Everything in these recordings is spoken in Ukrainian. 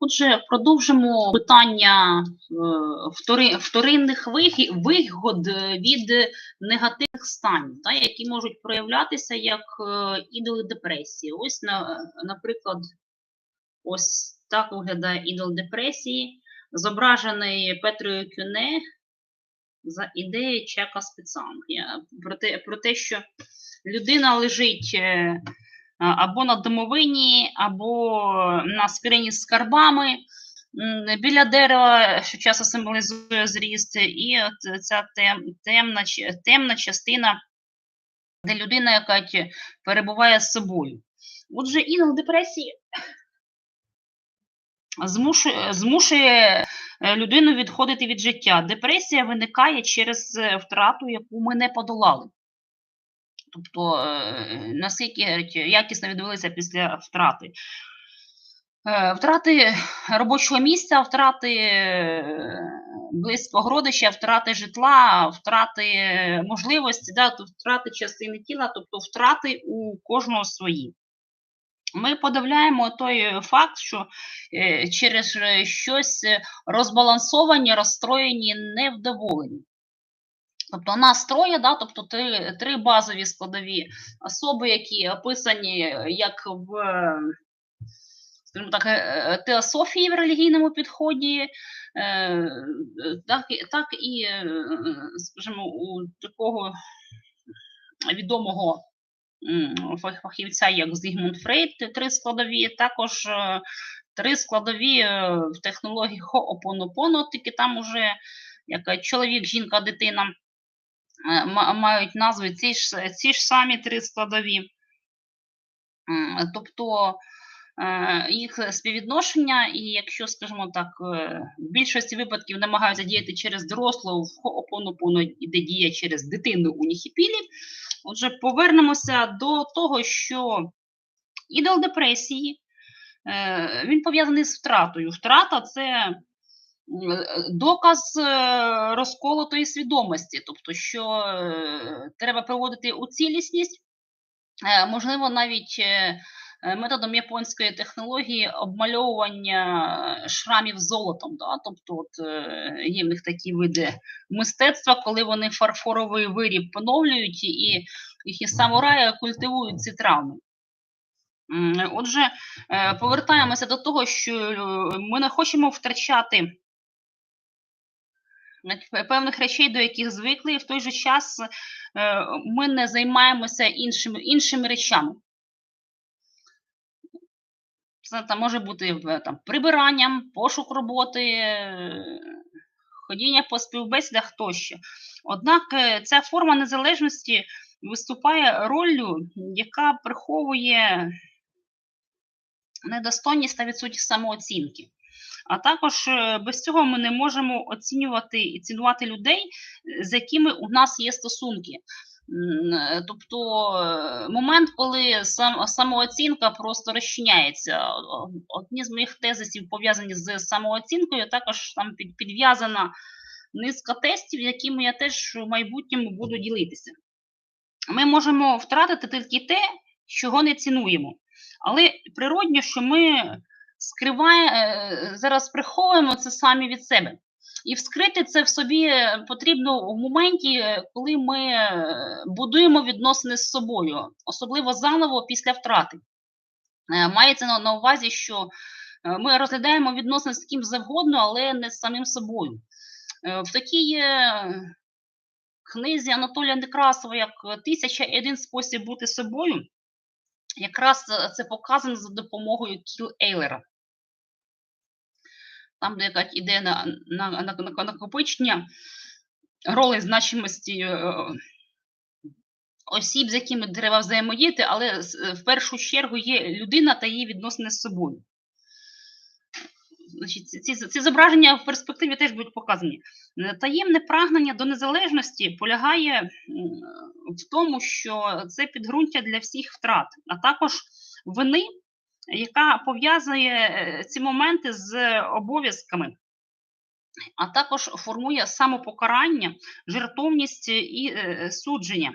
Отже, продовжимо питання е, вторинних вигод е, від негативних станів, та, які можуть проявлятися як е, ідоли депресії. Ось, на, наприклад, ось так виглядає ідол депресії, зображений Петрою Кюне за ідеєю Чека Спецанг. Про те, про те, що людина лежить або на домовині, або на скрині з скарбами біля дерева, що часто символізує зріст, і от ця тем, темна, темна частина, де людина, яка перебуває з собою. Отже, інок депресії змушує, змушує е, людину відходити від життя. Депресія виникає через е, втрату, яку ми не подолали. Тобто, е, наскільки якісно відбулися після втрати. Е, Втрати робочого місця, втрати е, близького родича, втрати житла, втрати е, можливості, да, втрати частини тіла, тобто втрати у кожного свої. Ми подавляємо той факт, що е, через е, щось е, розбалансовані, розстроєні, невдоволені. Тобто нас троє, да, тобто три, три базові складові. Особи, які описані е, як в е, так, е, теософії в релігійному підході, е, так, так і, е, скажімо, у такого відомого фахівця, як Зігмунд Фрейд, три складові, також е, три складові е, в технології Хо'опонопоно, тільки там уже як е, чоловік, жінка, дитина. е, мають назви ці ж, ці ж самі три складові. Тобто е, їх співвідношення, і якщо, скажімо так, е, в більшості випадків намагаються діяти через дорослого, в Хо'опонопоно іде дія через дитину у Ніхіпілі. Отже, повернемося до того, що ідол депресії е, він пов'язаний з втратою. Втрата це доказ е, розколотої свідомості, тобто, що е, треба проводити у цілісність, е, можливо, навіть е, е, методом японської технології обмальовування шрамів золотом. Да? Тобто, от, е, є в них такі види мистецтва, коли вони фарфоровий виріб поновлюють і їхні самураї культивують ці травми. Отже, е, повертаємося до того, що е, ми не хочемо втрачати е, певних речей, до яких звикли, і в той же час е, ми не займаємося іншими, іншими речами. Це там може бути там, прибиранням, пошук роботи, е, ходіння по співбесідах тощо. Однак е, ця форма незалежності виступає роллю, яка приховує недостойність та відсутність самооцінки. А також е, без цього ми не можемо оцінювати і цінувати людей, з якими у нас є стосунки. Е, Тобто е, момент, коли сам, самооцінка просто розчиняється. Одні з моїх тезисів пов'язані з самооцінкою, також там під, підв'язана низка тестів, якими я теж в майбутньому буду ділитися. Ми можемо втратити тільки те, чого не цінуємо. Але природньо, що ми скриває, е, зараз приховуємо це самі від себе. І вскрити це в собі потрібно в моменті, е, коли ми е, будуємо відносини з собою, особливо заново після втрати. Е, Мається на, увазі, що е, ми розглядаємо відносини з ким завгодно, але не з самим собою. Е, В такій е, книзі Анатолія Некрасова, як Тисяча один спосіб бути собою, якраз е, це показано за допомогою Кіл Ейлера. Там, де якась іде на, на, на, на накопичення роли значимості е, осіб, з якими треба взаємодіяти, але е, в першу чергу є людина та її відносини з собою. Значить, ці, ці, зображення в перспективі теж будуть показані. Е, Таємне прагнення до незалежності полягає в тому, що це підґрунтя для всіх втрат, а також вини, яка пов'язує е, ці моменти з обов'язками, а також формує самопокарання, жертовність і е, судження.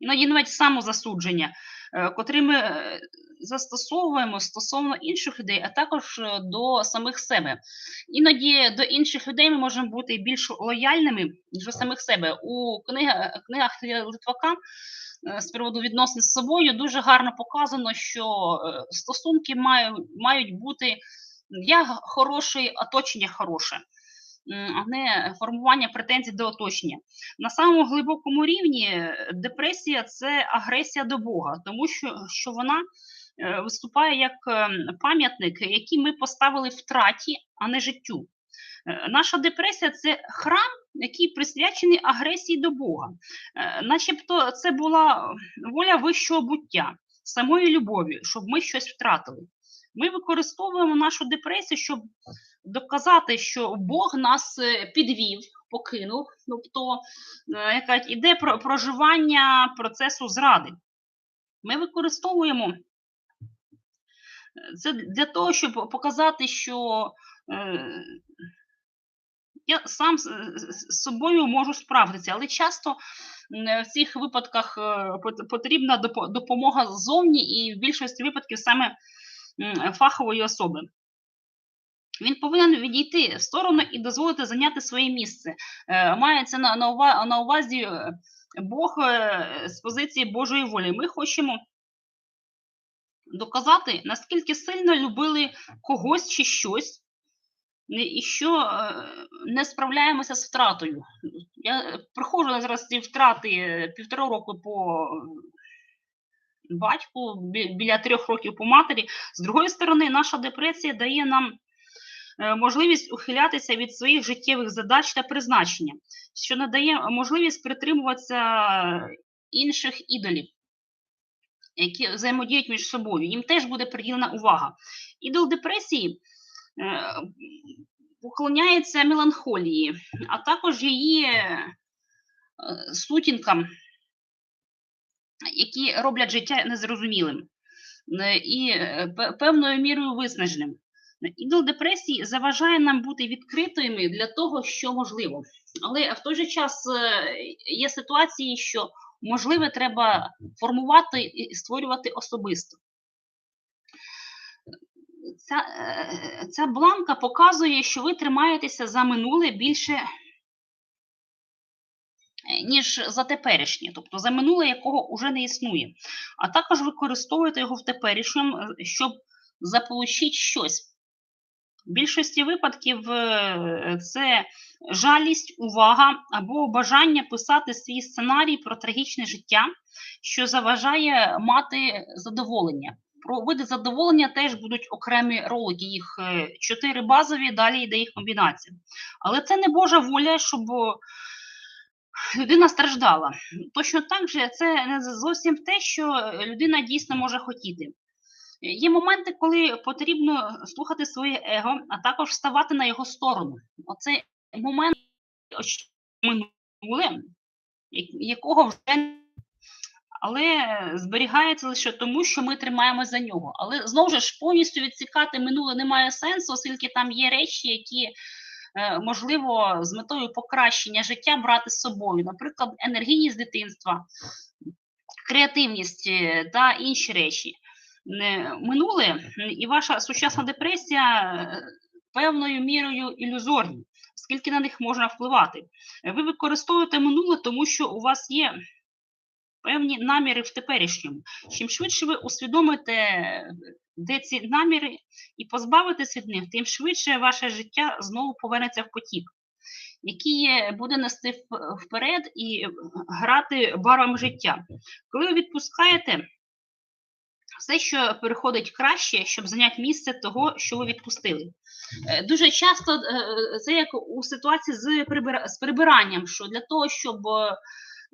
Іноді навіть самозасудження. Е, котрі ми е, застосовуємо стосовно інших людей, а також е, до самих себе. Іноді до інших людей ми можемо бути більш лояльними, ніж до самих себе. У книга, книгах Литвака з приводу відносин з собою дуже гарно показано, що стосунки мають, мають бути я хороший, оточення хороше, а не формування претензій до оточення. На самому глибокому рівні е, депресія це агресія до Бога, тому що, що вона е, виступає як ем, пам'ятник, який ми поставили втраті, а не життю. Е, Наша депресія це храм, який присвячений агресії до Бога. Е, Начебто це була воля вищого буття, самої любові, щоб ми щось втратили. Ми використовуємо нашу депресію, щоб доказати, що Бог нас е, підвів, покинув. Тобто е, яка іде про проживання процесу зради. Ми використовуємо е, це для того, щоб показати, що я сам з, собою можу справитися, але часто в цих випадках пот- потрібна допомога ззовні, і в більшості випадків саме фахової особи. Він повинен відійти в сторону і дозволити зайняти своє місце. Е, Мається на, на, ува- на увазі е, Бог е, з позиції Божої волі. Ми хочемо доказати, наскільки сильно любили когось чи щось, і що не справляємося з втратою. Я проходжу зараз ці втрати півтора року по батьку, біля трьох років по матері. З другої сторони, наша депресія дає нам е, можливість ухилятися від своїх життєвих задач та призначення, що надає можливість притримуватися інших ідолів, які взаємодіють між собою. Їм теж буде приділена увага. Ідол депресії е, уклоняється меланхолії, а також її е, сутінкам, які роблять життя незрозумілим е, і е, певною мірою виснаженим. Ідол депресії заважає нам бути відкритими для того, що можливо. Але в той же час е, є ситуації, що можливе треба формувати і створювати особисто. Ця, ця бланка показує, що ви тримаєтеся за минуле більше, ніж за теперішнє, тобто за минуле, якого вже не існує. А також використовуєте його в теперішньому, е, щоб заполучити щось. В більшості випадків е, це жалість, увага або бажання писати свій сценарій про трагічне життя, що заважає мати задоволення. Про види задоволення теж будуть окремі ролики, їх е, чотири базові, далі йде їх комбінація. Але це не Божа воля, щоб людина страждала. Точно так же це не зовсім те, що людина дійсно може хотіти. Є моменти, коли потрібно слухати своє его, а також вставати на його сторону. Оцей момент минуле, якого вже але зберігається лише тому, що ми тримаємося за нього. Але знову ж повністю відсікати минуле немає сенсу, оскільки там є речі, які можливо з метою покращення життя брати з собою, наприклад, енергійність дитинства, креативність е, та інші речі. Е, Минуле і ваша сучасна депресія е, певною мірою ілюзорні, оскільки на них можна впливати. Е, Ви використовуєте минуле, тому що у вас є певні наміри в теперішньому. Чим швидше ви усвідомите, де ці наміри, і позбавитесь від них, тим швидше ваше життя знову повернеться в потік, який е, буде нести вперед і е, грати барвами життя. Коли ви відпускаєте все, що переходить краще, щоб зайняти місце того, що ви відпустили. Е, Дуже часто е, це як у ситуації з, прибиранням, що для того, щоб е,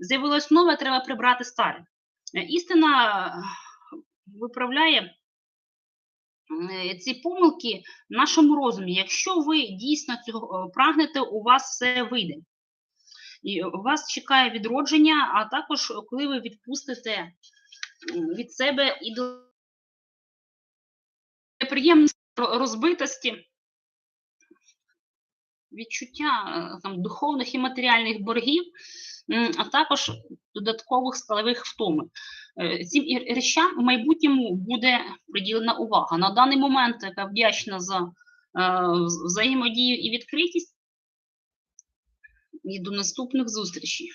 з'явилось нове, треба прибрати старе. Е, Істина е, виправляє е, ці помилки в нашому розумі. Якщо ви дійсно цього прагнете, у вас все вийде. І вас чекає відродження, а також коли ви відпустите від себе і до неприємності розбитості, відчуття там, духовних і матеріальних боргів, а також додаткових складових втоми. Е, Цим речам в майбутньому буде приділена увага. На даний момент я вдячна за е, взаємодію і відкритість. І до наступних зустрічей.